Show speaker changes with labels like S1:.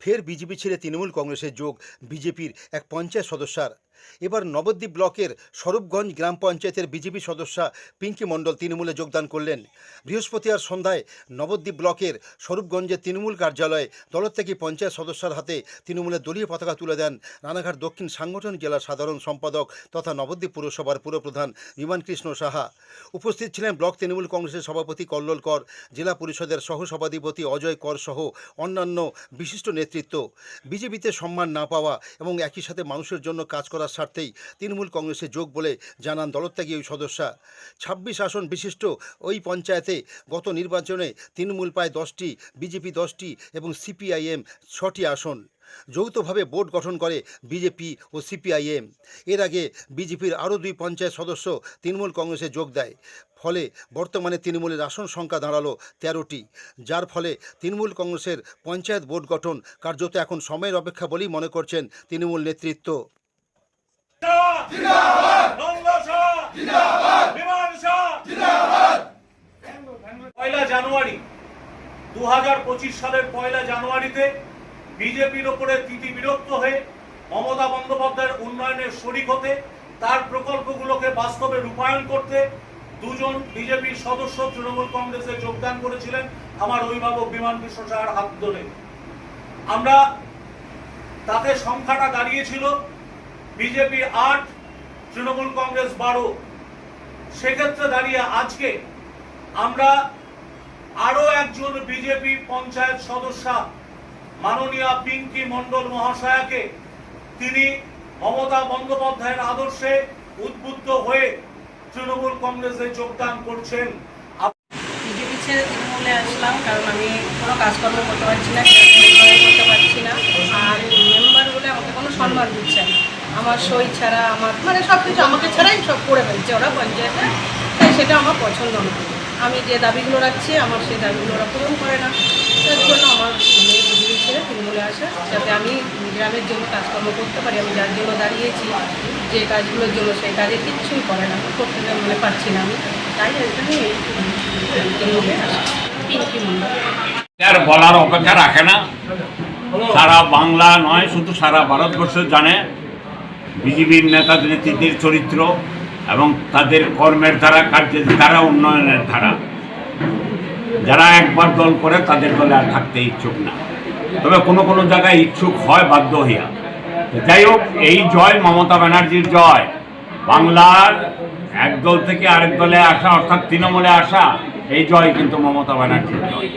S1: ফের বিজেপি ছেড়ে তৃণমূল কংগ্রেসের যোগ বিজেপির এক পঞ্চায়েত সদস্যার এবার নবদ্বীপ ব্লকের স্বরূপগঞ্জ গ্রাম পঞ্চায়েতের বিজেপি সদস্যা পিঙ্কি মণ্ডল তৃণমূলে যোগদান করলেন। বৃহস্পতিবার সন্ধ্যায় নবদ্বীপ ব্লকের স্বরূপগঞ্জের তৃণমূল কার্যালয়ে দলত্যাগী পঞ্চায়েত সদস্যার হাতে তৃণমূলের দলীয় পতাকা তুলে দেন রানাঘাট দক্ষিণ সাংগঠনিক জেলার সাধারণ সম্পাদক তথা নবদ্বীপ পুরসভার পুরপ্রধান বিমান কৃষ্ণ সাহা। উপস্থিত ছিলেন ব্লক তৃণমূল কংগ্রেসের সভাপতি কল্লোল কর, জেলা পরিষদের সহসভাধিপতি অজয় কর সহ অন্যান্য বিশিষ্ট নেতৃত্ব। বিজেপিতে সম্মান না পাওয়া এবং একই সাথে মানুষের জন্য কাজ করার স্বার্থেই তৃণমূল কংগ্রেসে যোগ বলে জানান দলত্যাগী ওই সদস্যা। ছাব্বিশ আসন বিশিষ্ট ওই পঞ্চায়েতে গত নির্বাচনে তৃণমূল পায় দশটি, বিজেপি দশটি এবং সিপিআইএম ছটি আসন। যৌথভাবে বোর্ড গঠন করে বিজেপি ও সিপিআইএম। এর আগে বিজেপির আরও দুই পঞ্চায়েত সদস্য তৃণমূল কংগ্রেসে যোগ দেয়। ফলে বর্তমানে তৃণমূলের আসন সংখ্যা দাঁড়াল তেরোটি। যার ফলে তৃণমূল কংগ্রেসের পঞ্চায়েত বোর্ড গঠন কার্যত এখন সময়ের অপেক্ষা বলেই মনে করছেন তৃণমূল নেতৃত্ব।
S2: পয়লা জানুয়ারি দু হাজার পঁচিশ সালের পয়লা জানুয়ারিতে বিজেপির ওপরে তিতি বিরক্ত হয়ে মমতা বন্দ্যোপাধ্যায়ের উন্নয়নের শরিক হতে তার প্রকল্পগুলোকে বাস্তবে রূপায়ণ করতে দুজন বিজেপির সদস্য তৃণমূল কংগ্রেসে যোগদান করেছিলেন আমার অভিভাবক বিমান কৃষ্ণ সাহার হাত ধরে। আমরা তাতে সংখ্যাটা দাঁড়িয়েছিল বিজেপি আট তৃণমূল কংগ্রেস বারো। সেক্ষেত্রে দাঁড়িয়ে আজকে আমরা আরও একজন বিজেপি পঞ্চায়েত সদস্যা, মাননীয়া পিঙ্কি মণ্ডল মহাশয়াকে তিনি মমতা বন্দ্যোপাধ্যায়ের আদর্শে উদ্বুদ্ধ হয়ে তৃণমূল কংগ্রেসে যোগদান করছেন।
S3: বিজেপি ছেড়ে তৃণমূলে আসলাম, কারণ আমি কোনো কাজকর্ম করতে পারছি না করতে পারছি না। আর মেম্বার বলে আমাকে কোনো সম্মান দিচ্ছে না। আমার সই ছাড়া, আমার মানে সব কিছু আমাকে ছাড়াই সব করে ফেলছে ওরা পঞ্চায়েতে। তাই সেটা আমার পছন্দ না। আমি যে দাবিগুলো রাখছি, আমার সেই দাবিগুলো ওরা পূরণ করে না। তার জন্য আমার মেয়ে বিজেপি ছেড়ে তৃণমূলে আসে, যাতে আমি গ্রামের জন্য কাজকর্ম করতে পারি। আমি যার জন্য দাঁড়িয়েছি, যে কাজগুলোর জন্য সেই কাজে কিচ্ছুই করে না। করতে মানে পারছি না আমি। তাই এখানে তৃণমূলে আসা। মন্ডল
S4: আর বলার অপেক্ষা রাখে না। সারা বাংলা নয়, শুধু সারা ভারতবর্ষ জানে। বিজেপির নেতাদের নেতৃত্বের চরিত্র এবং তাদের কর্মের ধারা, কার্যের দ্বারা উন্নয়নের ধারা। যারা একবার দল করে, তাদের দলে আর থাকতে ইচ্ছুক না। তবে কোনো কোনো জায়গায় ইচ্ছুক হয়, বাধ্য হইয়া। যাই হোক, এই জয় মমতা ব্যানার্জির জয়। বাংলার এক দল থেকে আরেক দলে আসা, অর্থাৎ তৃণমূলে আসা, এই জয় কিন্তু মমতা ব্যানার্জির জয়।